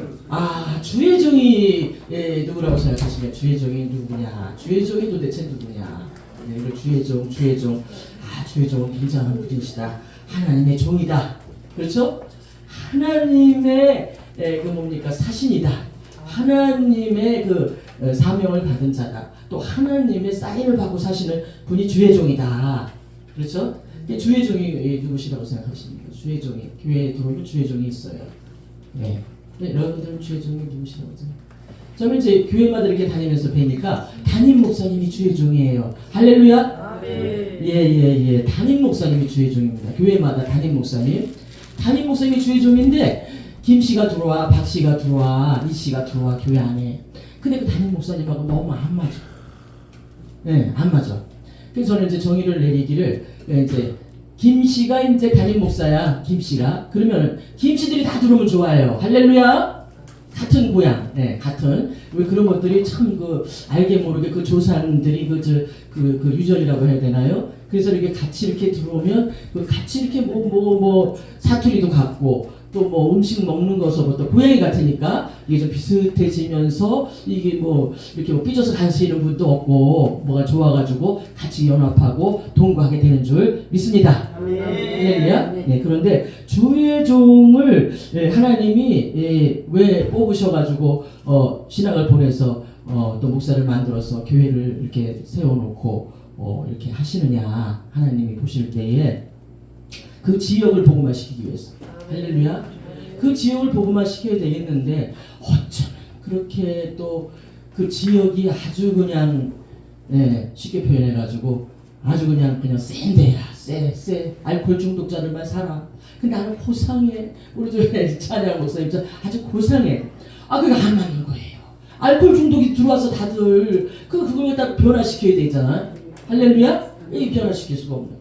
예. 아, 주혜정이 예, 누구라고 생각하시면 주혜정이 누구냐? 주혜정이 도대체 누구냐? 네, 이거 주혜정, 주혜정. 아, 주혜정은 굉장한 분이시다. 하나님의 종이다. 그렇죠? 하나님의 예, 그 뭡니까 사신이다. 하나님의 그 어, 사명을 받은 자다. 또 하나님의 사인을 받고 사시는 분이 주혜종이다. 그렇죠? 이게 주혜종이 예, 누구시라고 생각하십니까? 주혜종이 교회에 들어오면 주혜종이 있어요. 네. 네, 여러분들은 주혜종이 누구시라고 생각해요? 저는 이제 교회마다 이렇게 다니면서 뵈니까 담임 목사님이 주혜종이에요. 할렐루야. 예예 예 예, 담임 목사님이 주의 종입니다. 교회마다 담임 목사님. 담임 목사님이 주의 종인데 김 씨가 들어와, 박 씨가 들어와, 이 씨가 들어와 교회 안에. 근데 그 담임 목사님하고 너무 안 맞아. 예, 안 맞아. 그래서 저는 이제 정의를 내리기를 예, 이제 김 씨가 이제 담임 목사야, 김 씨가. 그러면 김 씨들이 다 들어오면 좋아요. 할렐루야. 같은 고향, 예, 같은 왜 그런 것들이 참 그 알게 모르게 그 조상들이 그저그 그 유전이라고 해야 되나요? 그래서 이렇게 같이 이렇게 들어오면 그 같이 이렇게 뭐뭐 뭐 사투리도 같고 또뭐 음식 먹는 것서부터 고양이 같으니까 이게 좀 비슷해지면서 이게 뭐 이렇게 뭐 삐져서 가시는 분도 없고 뭐가 좋아가지고 같이 연합하고 동 믿습니다. 할렐루야. 네, 그런데 주의 종을 예, 하나님이 예, 왜 뽑으셔가지고 어, 신학을 보내서 어, 또 목사를 만들어서 교회를 이렇게 세워놓고 어, 이렇게 하시느냐 하나님이 보실 때에 그 지역을 복음화시키기 위해서 할렐루야 그 지역을 복음화시켜야 되겠는데 어쩌면 그렇게 또 그 지역이 아주 그냥 예, 쉽게 표현해가지고 아주 그냥 그냥 센데야 쎄쎄 알코올 중독자들만 살아. 근데 나는 고상해. 우리도 찬양 목사님 저 아주 고상해. 아 그게 안 맞는 거예요. 알코올 중독이 들어와서 다들 그 그걸 다 변화시켜야 되잖아. 할렐루야? 이 변화시킬 수가 없는.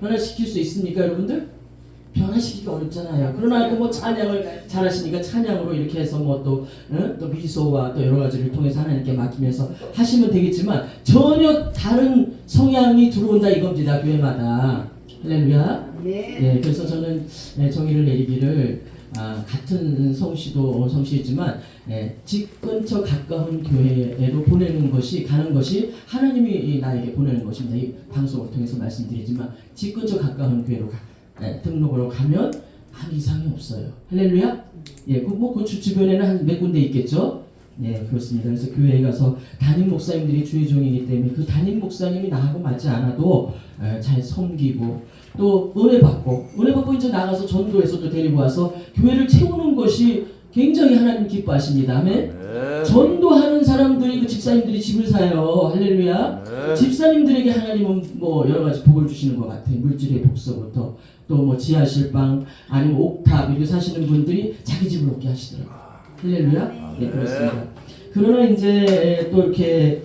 변화시킬 수 있습니까, 여러분들? 변화시키기가 어렵잖아요. 그러나 또뭐 찬양을 잘하시니까 찬양으로 이렇게 해서 뭐또또 미소와 또 여러 가지를 통해서 하나님께 맡기면서 하시면 되겠지만 전혀 다른 성향이 들어온다 이겁니다 교회마다 할렐루야. 네, 그래서 저는 네, 정의를 내리기를 아, 같은 성씨도 성씨이지만 네, 집 근처 가까운 교회로 보내는 것이 가는 것이 하나님이 나에게 보내는 것입니다. 이 방송을 통해서 말씀드리지만 집 근처 가까운 교회로 가, 네, 등록으로 가면 아무 이상이 없어요. 할렐루야. 예, 그뭐그 주변에는 한 몇 군데 있겠죠. 네, 그렇습니다. 그래서 교회에 가서 담임 목사님들이 주의 종이기 때문에 그 담임 목사님이 나하고 맞지 않아도 에, 잘 섬기고 또 은혜 받고 은혜 받고 이제 나가서 전도에서도 데리고 와서 교회를 채우는 것이 굉장히 하나님 기뻐하십니다. 아멘. 네. 전도하는 사람들이 그 집사님들이 집을 사요. 할렐루야. 네. 집사님들에게 하나님은 뭐 여러 가지 복을 주시는 것 같아요. 물질의 복서부터 또 뭐 지하실방 아니면 옥탑 이렇게 사시는 분들이 자기 집을 얻게 하시더라고요. 할렐루야. 네 그렇습니다. 그러나 이제 또 이렇게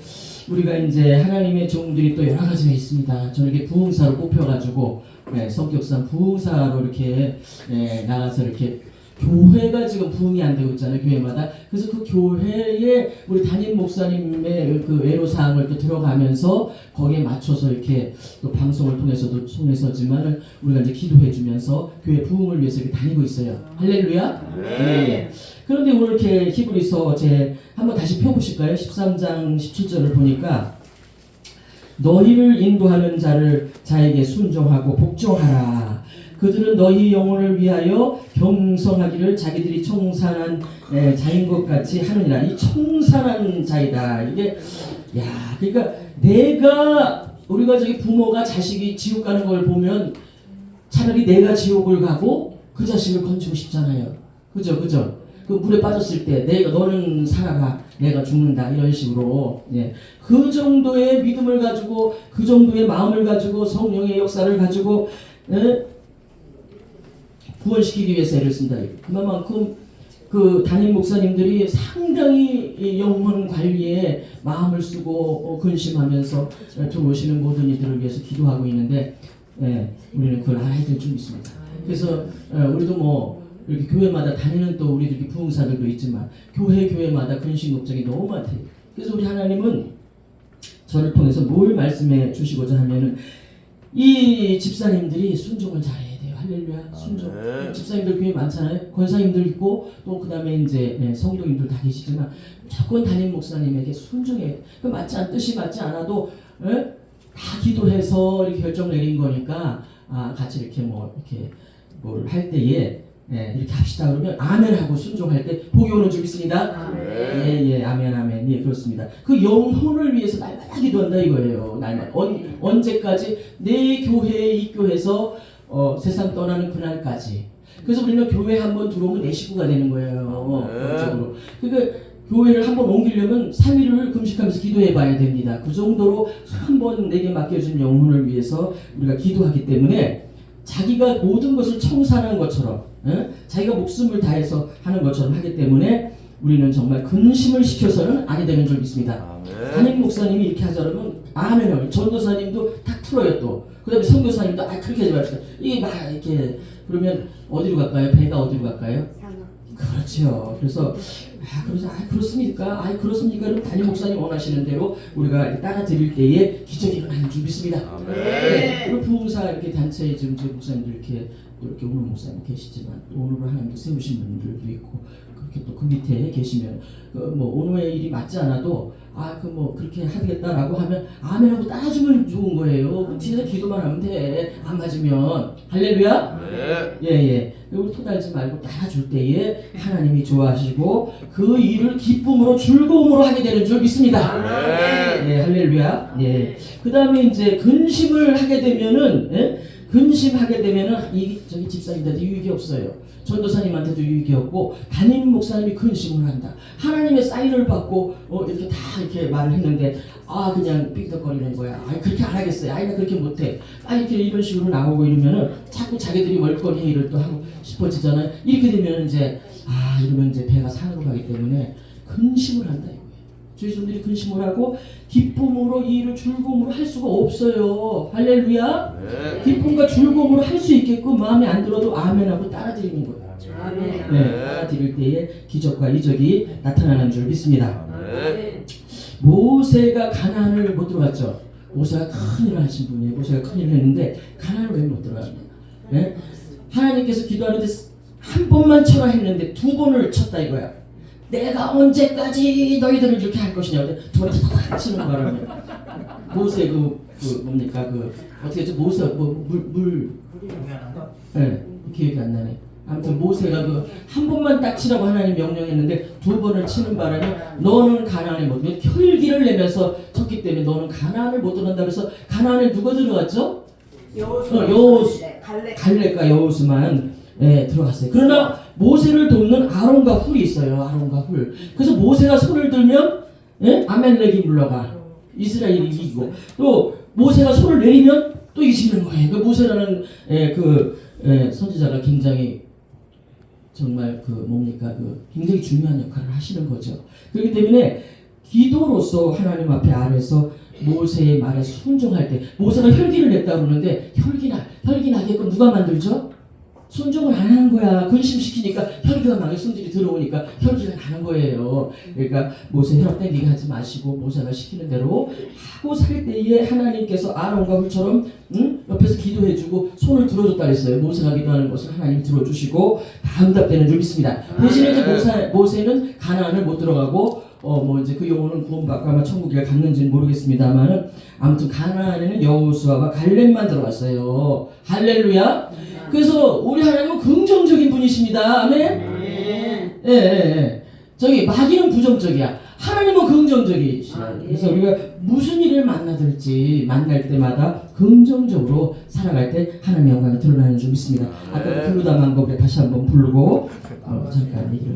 우리가 이제 하나님의 종들이 또 여러 가지가 있습니다. 저는 이렇게 부흥사로 꼽혀가지고 네, 성격상 부흥사로 이렇게 네, 나가서 이렇게 교회가 지금 부흥이 안 되고 있잖아요 교회마다. 그래서 그 교회에 우리 담임 목사님의 그 애로사항을 또 들어가면서 거기에 맞춰서 이렇게 또 방송을 통해서도 통해서지만 우리가 이제 기도해 주면서 교회 부흥을 위해서 이렇게 다니고 있어요. 할렐루야? 네. 그런데 오늘 이렇게 히브리서 제 한번 다시 펴보실까요? 13장 17절을 보니까 너희를 인도하는 자를 자에게 순종하고 복종하라. 그들은 너희 영혼을 위하여 겸손하기를 자기들이 청산한 에, 자인 것 같이 하느니라. 이 청산한 자이다. 이게 야, 그러니까 내가 우리가 저기 부모가 자식이 지옥 가는 걸 보면 차라리 내가 지옥을 가고 그 자식을 건지고 싶잖아요. 그죠, 그죠. 그 물에 빠졌을 때 내가 너는 살아가 내가 죽는다 이런 식으로 예. 그 정도의 믿음을 가지고 그 정도의 마음을 가지고 성령의 역사를 가지고 예? 구원시키기 위해서 애를 쓴다. 그만큼 그 담임 목사님들이 상당히 이 영혼 관리에 마음을 쓰고 어, 근심하면서 어, 들어오시는 모든 이들을 위해서 기도하고 있는데 예, 우리는 그걸 알아야 될 줄 믿습니다. 그래서 어, 우리도 뭐 이렇게 교회마다 다니는 또 우리들 부흥사들도 있지만 교회 교회마다 근심 걱정이 너무 많대요. 그래서 우리 하나님은 저를 통해서 뭘 말씀해 주시고자 하면은 이 집사님들이 순종을 잘해야 돼요. 할렐루야 순종. 아멘. 집사님들 교회 많잖아요. 권사님들 있고 또 그 다음에 이제 예, 성도님들 다 계시지만 무조건 담임 목사님에게 순종해. 그 맞지 않 뜻이 맞지 않아도 예? 다 기도해서 이렇게 결정 내린 거니까 아 같이 이렇게 뭐 이렇게 뭘 할 때에 예, 이렇게 합시다 그러면 아멘 하고 순종할 때 복이 오는 줄 믿습니다. 예, 예, 아멘, 아멘. 예, 그렇습니다. 그 영혼을 위해서 날마다 기도한다 이거예요. 날마다. 언, 언제까지? 내 교회에 입교해서 어, 세상 떠나는 그날까지. 그래서 우리는 교회 한 번 들어오면 내 식구가 되는 거예요. 네. 법적으로. 그러니까 교회를 한 번 옮기려면 3일을 금식하면서 기도해 봐야 됩니다. 그 정도로 한 번 내게 맡겨준 영혼을 위해서 우리가 기도하기 때문에 자기가 모든 것을 청산한 것처럼 예? 자기가 목숨을 다해서 하는 것처럼 하기 때문에 우리는 정말 근심을 시켜서는 아니 되는 줄 믿습니다. 아멘. 한임 목사님이 이렇게 하자면 아멘을 전도사님도 탁 틀어요 또 그 다음에 선교사님도 아 그렇게 하지 맙시다 이게 막 이렇게 그러면 어디로 갈까요? 배가 어디로 갈까요? 그렇죠. 그래서 아 그래서 아 그렇습니까? 아 그렇습니까? 그럼 담임 목사님 원하시는 대로 우리가 따라 드릴 때에 기적이 일어나는 줄 믿습니다. 네. 그리고 부흥사 이렇게 단체에 지금 제 목사님들 이렇게 또 이렇게 오는 목사님 계시지만 또 오늘을 하나님도 세우신 분들도 있고 그렇게 또 그 밑에 계시면 그뭐 오늘의 일이 맞지 않아도 아 그 뭐 그렇게 하겠다라고 하면 아멘하고 따라주면 좋은 거예요. 그 뒤에서 기도만 하면 돼. 안 맞으면 할렐루야. 네. 예예. 그리고 토달지 말고 따라줄 때에 하나님이 좋아하시고 그 일을 기쁨으로 즐거움으로 하게 되는 줄 믿습니다. 아멘. 예, 할렐루야. 예. 그 다음에 이제 근심을 하게 되면은, 예? 근심하게 되면은, 이, 저기 집사님들한테 유익이 없어요. 전도사님한테도 유익이 없고, 담임 목사님이 근심을 한다. 하나님의 사인을 받고, 어, 이렇게 다 이렇게 말을 했는데, 아, 그냥 삐그덕거리는 거야. 아, 그렇게 안 하겠어요. 나 그렇게 못해. 아, 이렇게 이런 식으로 나오고 이러면은, 자꾸 자기들이 월권 회의를 또 하고 싶어지잖아요. 이렇게 되면 이제, 아, 이러면 이제 배가 산으로 가기 때문에, 근심을 한다. 종들이 근심을 하고 기쁨으로 이 일을 즐거움으로 할 수가 없어요. 할렐루야. 네. 기쁨과 즐거움으로 할 수 있게끔 마음에 안 들어도 아멘하고 따라드리는 거예요. 아멘. 네, 따라드릴 때에 기적과 이적이 나타나는 줄 믿습니다. 아멘. 모세가 가나안을 못 들어갔죠. 모세가 큰 일을 하신 분이에요. 모세가 큰 일을 했는데 가나안을 왜 못 들어갔냐? 네? 하나님께서 기도하는데 한 번만 쳐라 했는데 두 번을 쳤다 이거야. 내가 언제까지 너희들을 이렇게 할 것이냐. 번째 탁 치는 바람에 모세 그, 그 뭡니까 그 어떻게 했죠? 모세 뭐물물 네, 기억이 안 나네. 아무튼 모세가 그 한 번만 딱 치라고 하나님 명령했는데 두 번을 치는 바람에 너는 가나안에 못 들어 혈기를 내면서 쳤기 때문에 너는 가나안을 못 들어간다 그래서 가나안에 누가 들어갔죠? 여호수. 어, 여호수. 네, 갈렙. 갈렙과 여호수만 예, 들어갔어요. 그러나 모세를 돕는 아론과 훌이 있어요. 아론과 훌. 그래서 모세가 손을 들면 예? 아멜렉이 물러가. 이스라엘이 이기고 또 모세가 손을 내리면 또 이기는 거예요. 그 모세라는 예, 그 예, 선지자가 굉장히 정말 그 뭡니까 그 굉장히 중요한 역할을 하시는 거죠. 그렇기 때문에 기도로서 하나님 앞에 아래서 모세의 말에 순종할 때 모세가 혈기를 냈다 그러는데 혈기나 혈기 나게끔 누가 만들죠? 순종을 안 하는 거야. 근심시키니까 혈기가 나게 손질이 들어오니까 혈기가 나는 거예요. 그러니까 모세 혈압 땡기게 하지 마시고 모세가 시키는 대로 하고 살 때에 하나님께서 아론과 훌처럼 응? 옆에서 기도해주고 손을 들어줬다 그랬어요. 모세가 기도하는 것을 하나님이 들어주시고 다 응답되는 줄 믿습니다. 이제 모세, 모세는 가나안을 못 들어가고 어뭐 이제 그 영혼은 구원받고 아마 천국에 갔는지는 모르겠습니다만은 아무튼 가나안에는 여호수아와 갈렙만 들어갔어요. 할렐루야. 그래서 우리 하나님은 긍정적인 분이십니다. 아멘. 아멘. 예, 예, 예. 저기 마귀는 부정적이야. 하나님은 긍정적이시야. 그래서 우리가 무슨 일을 만나들지 만날 때마다 긍정적으로 살아갈 때 하나님의 영광이 드러나는 줄 믿습니다. 아까 그 부르다만 거 우리 다시 한번 부르고 어, 잠깐 얘기를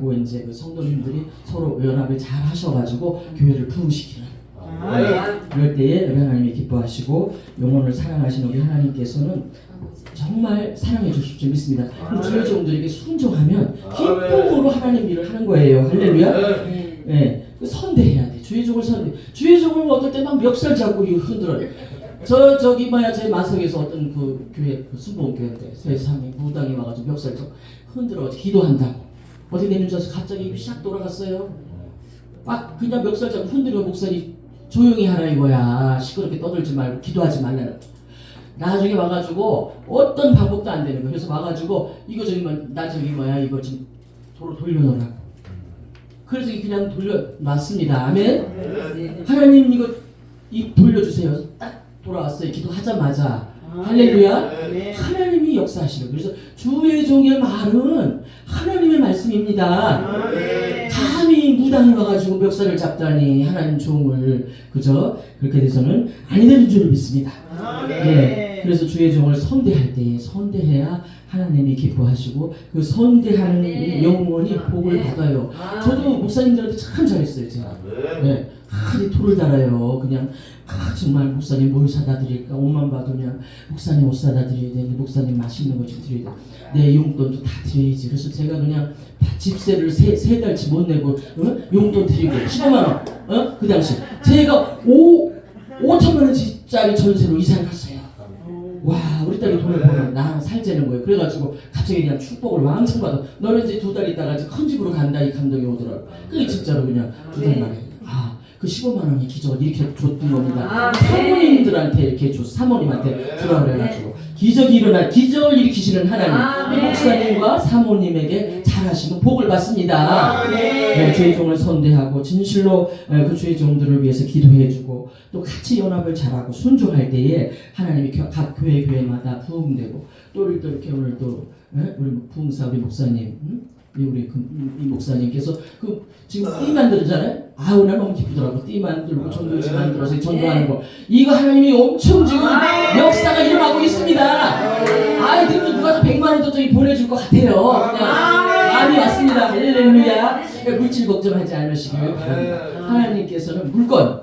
음, 하고 이제 그 성도님들이 서로 연합을 잘 하셔가지고 교회를 부흥시키는 그럴 때에 우리 하나님이 기뻐하시고 영혼을 사랑하시는 우리 하나님께서는 정말 사랑해 주실 줄 믿습니다. 주의 종들에게 순종하면 기쁨으로 하나님 일을 하는 거예요. 할렐루야. 예, 그 선대해야 돼. 주의 종을 선대. 주의 종을 뭐 어떨 때 막 멱살 잡고 흔들어요. 저 저기 뭐야 제 마석에서 어떤 그 교회 그 순복음 교회인데 세상에 무당이 와가지고 멱살 잡고 흔들어 기도한다고 어디 내는 줄 알아서 갑자기 샥 돌아갔어요. 막 그냥 멱살 잡고 흔들어 목사님 조용히 하라 이거야. 시끄럽게 떠들지 말고 기도하지 말라는 나중에 와가지고 어떤 방법도 안 되는 거예요 그래서 와가지고 이거 저기 뭐나 저기 뭐야 이거 좀 도로 돌려놓으라고. 그래서 그냥 돌려놨습니다. 아멘? 하나님 이거 이 돌려주세요. 딱 돌아왔어요. 기도하자마자 할렐루야. 하나님이 역사하시는 그래서 주의 종의 말은 하나님의 말씀입니다. 감히 무당이 와가지고 멱살을 잡다니 하나님 종을. 그저 그렇게 돼서는 아니 되는 줄을 믿습니다. 예. 그래서 주의 종을 선대할 때에 선대해야 하나님이 기뻐하시고 그 선대하는 이 영혼이 복을 받아요. 저도 목사님들한테 참 잘했어요 제가. 네. 하이 돌을 달아요. 그냥 아, 정말 목사님 뭘 사다 드릴까? 옷만 봐도 그냥 목사님 옷 사다 드려야 되는데 목사님 맛있는 거 좀 드려야 돼. 내 용돈도 다 드려야지. 그래서 제가 그냥 다 집세를 세, 세 달치 못 내고 어? 용돈 드리고 15만 원. 어? 그 당시 제가 5 5천만 원짜리 전세로 이사를 갔어요. 와 우리 딸이 돈을 벌어 나랑 살자는 거예요. 그래가지고 갑자기 그냥 축복을 왕창 받아. 너는 이제 두 달 있다가 이제 큰 집으로 간다 이 감동이 오더라고. 그게 진짜로 그냥 두 달 만에. 아 그 15만 원이 기적을 이렇게 줬던 겁니다. 아, 네. 사모님들한테 이렇게 줬 사모님한테 주라 그래가지고 기적이 일어나 기적을 일으키시는 하나님 아, 이 네. 목사님과 사모님에게 잘하시면 복을 받습니다. 네, 주의 종을 선대하고 진실로 에, 그 주의 종들을 위해서 기도해주고 또 같이 연합을 잘하고 순종할 때에 하나님이 겨- 각 교회 교회마다 부흥되고 또또 이렇게 오늘 또 에? 우리 부흥사 우리 목사님 음? 이 우리 그, 이 목사님께서 그 지금 띠 만들잖아요. 아우 나 너무 기쁘더라고. 띠 만들고 전도지 만들어서 전도하는 거. 이거 하나님이 엄청 지금 역사가 일어나고 있습니다. 아이들도 누가 저 100만 원도 저기 보내줄 것 같아요. 그냥 많이 왔습니다. 할렐루야. 물질 걱정하지 않으시길 바랍니다. 하나님께서는 물건,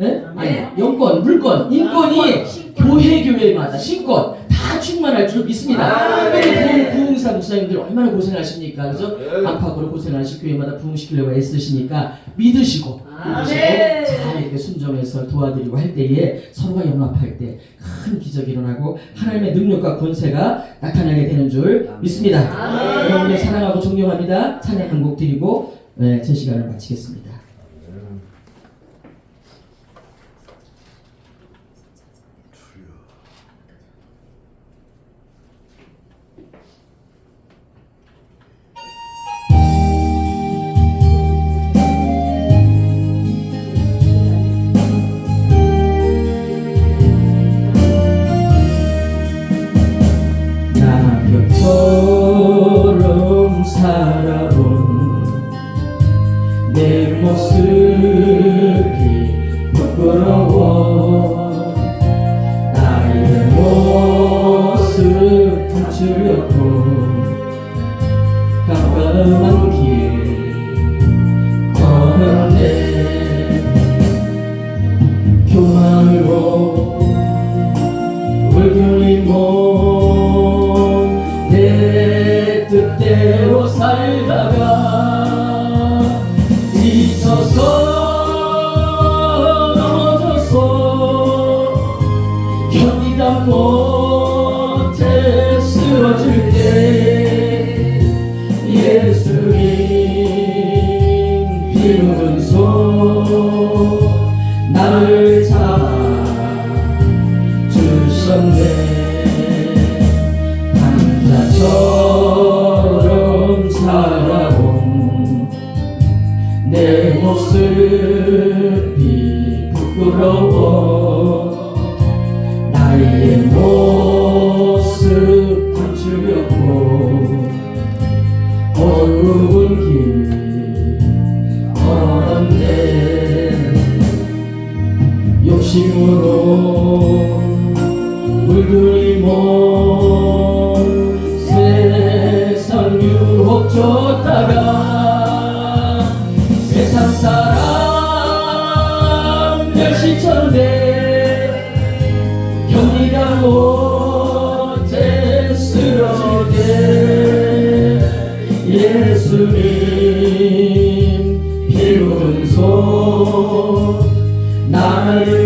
예? 아니 영권, 물건, 인권이 교회 교회마다 신권 다 충만할 줄 믿습니다. 우리 부흥사 목사님들 얼마나 고생하십니까? 그죠? 안팎으로 고생하시 교회마다 부흥시키려고 애쓰시니까 믿으시고 믿으시고 잘 이렇게 순종해서 도와드리고 할 때에 서로가 연합할 때 큰 기적이 일어나고 하나님의 능력과 권세가 나타나게 되는 줄 믿습니다. 여러분들 사랑하고 존경합니다. 찬양 한곡 드리고 네, 제 시간을 마치겠습니다. to your core. 나를 예수님 피 묻은 손 나를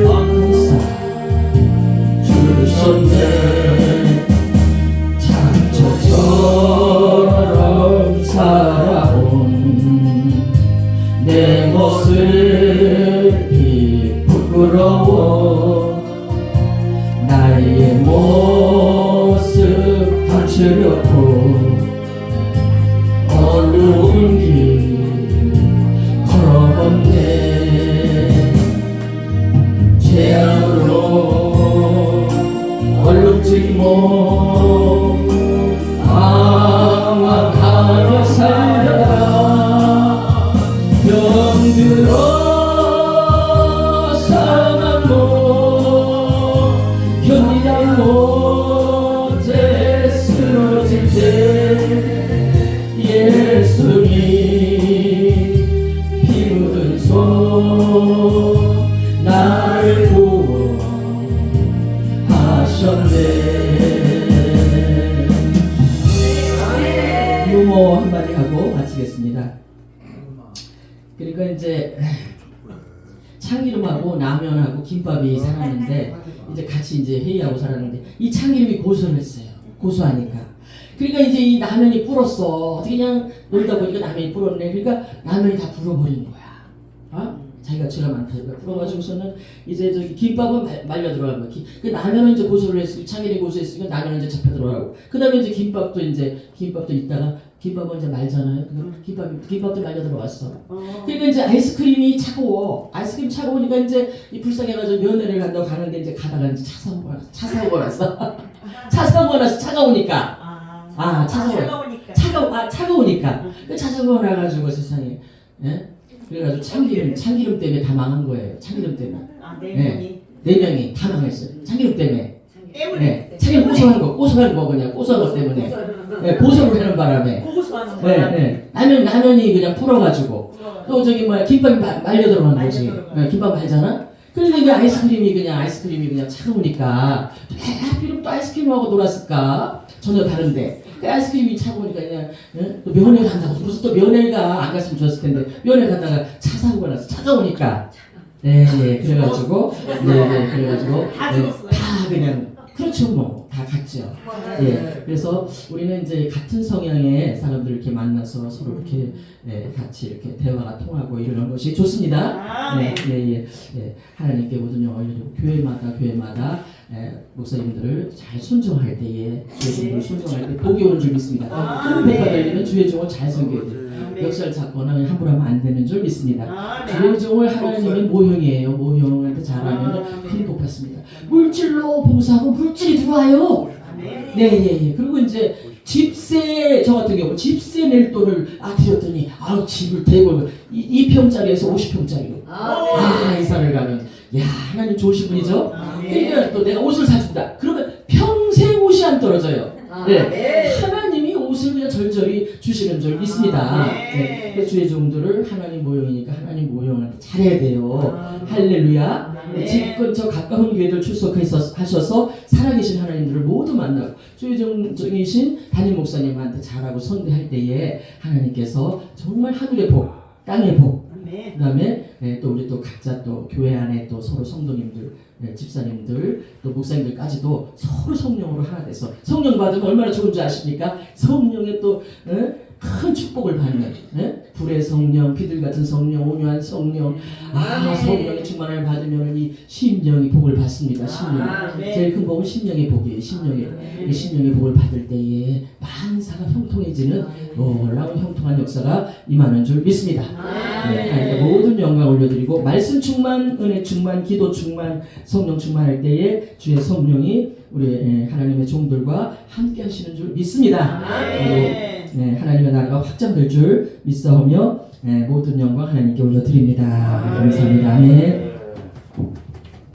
마치겠습니다. 그러니까 이제 참기름하고 라면하고 김밥이 살았는데 이제 같이 이제 회의하고 살았는데 이 참기름이 고소를 했어요. 고소하니까. 그러니까 이제 이 라면이 불었어. 어떻게 그냥 놀다 보니까 라면이 불었네. 그러니까 라면이 다 불어버린 거야. 어? 자기가 죄가 많다 이거 불어가지고서는 이제 저기 김밥은 말, 말려 들어간 거야. 기- 그 라면은 이제 고소를 했으니 참기름이 고소했으니까 라면은 이제 잡혀 들어가고. 그 다음에 이제 김밥도 이제 김밥도 있다가 김밥은 이제 말잖아요 그럼 김밥, 김밥도 말려 들어갔어 그러니까 이제 아이스크림이 차가워. 아이스크림 차가우니까 이제 이 불쌍해가지고 면회를 간다고 가는데 이제 가다가 이제 차 사고 났어. 차 사고 났어. 차 사고 나서 차가우니까. 아, 아, 차가워요. 차가우니까. 차가워, 아, 차가우니까. 그차 사고 나가지고 세상에. 예? 그래가지고 참기름, 참기름 때문에 다 망한 거예요. 참기름 때문에. 아, 네 네. 명이 네 명이 다 망했어요. 참기름 때문에. 때문에. 네. 참기름 고소한 거, 고소한 거 그냥 고소한 거 때문에. 네, 고소를 하는 바람에. 고소하는 네, 거야. 네. 라면, 라면이 그냥 풀어가지고. 또 저기 뭐야 김밥이 마- 말려 들어간 거지. 말려 들어가. 네, 김밥 말잖아. 그런데 그 아이스크림이 그냥 아이스크림이 그냥 차가우니까 왜 하필이면 또 아이스크림하고 놀았을까? 전혀 다른데 그 아이스크림이 차가우니까 그냥 예? 또 면회 간다고 무슨 또 면회 가 안 갔으면 좋았을 텐데 면회 갔다가 차 사고가 나서 차가우니까 네 네 그래가지고 네 네 그래가지고 다 네, 죽었어요. 다 그냥 그렇죠 뭐다 갔죠. 예, 그래서 우리는 이제 같은 성향의 사람들을 이렇게 만나서 서로 이렇게 예, 같이 이렇게 대화가 통하고 이러는 것이 좋습니다. 아, 네, 네. 예, 예, 예. 하나님께 모든 영광을 드리고 교회마다 교회마다 예, 목사님들을 잘 순종할 때에 주의 종을 순종할 때 복이 오는 줄 믿습니다. 아, 큰복 네. 받으려면 주의 종을 잘 섬겨야 돼요. 네. 역사를 잡거나 함부로 하면 안 되는 줄 믿습니다. 아, 네. 주의 종을 하나님의 모형이에요. 모형 한테 잘하면 아, 복 받습니다. 물질로 봉사하고 물질이 들어와요. 아, 네. 네, 예, 예. 그리고 이제 집세 저 같은 경우 집세 낼 돈을 아 드렸더니 아우 집을 대고 이 2평짜리에서 50평짜리로 아 이 사를 가면 야 하나님 좋으신 분이죠. 아, 네. 그러니까 또 내가 옷을 사준다. 그러면 평생 옷이 안 떨어져요. 네. 그냥 절절히 주시는 줄 믿습니다. 아, 네. 네. 주의 종들을 하나님 모형이니까 하나님 모형한테 잘해야 돼요. 아, 할렐루야. 네. 집 근처 가까운 교회들 출석해서 하셔서 살아계신 하나님들을 모두 만나고 주의 종이신 담임 목사님한테 잘하고 선대할 때에 하나님께서 정말 하늘의 복, 땅의 복, 아멘. 그다음에 예, 또 우리 또 각자 또 교회 안에 또 서로 성도님들, 예, 집사님들, 또 목사님들까지도 서로 성령으로 하나 돼서 성령 받으면 얼마나 좋은 줄 아십니까? 성령의 또 예, 큰 축복을 받는 예? 불의 성령, 비들 같은 성령, 온유한 성령, 아 아멘. 성령의 충만을 받으면 이 심령이 복을 받습니다. 심령. 아멘. 제일 큰 복은 심령의 복이에요. 심령의 이 심령의 복을 받을 때에 만사가 형통해지는 놀라운 형통한 역사가 임하는 줄 믿습니다. 네, 하나님께 모든 영광 올려드리고 말씀 충만, 은혜 충만, 기도 충만, 성령 충만할 때에 주의 성령이 우리 예, 하나님의 종들과 함께 하시는 줄 믿습니다. 아멘. 네, 하나님의 나라가 확장될 줄 믿사오며 예, 모든 영광 하나님께 올려드립니다. 감사합니다. 아멘.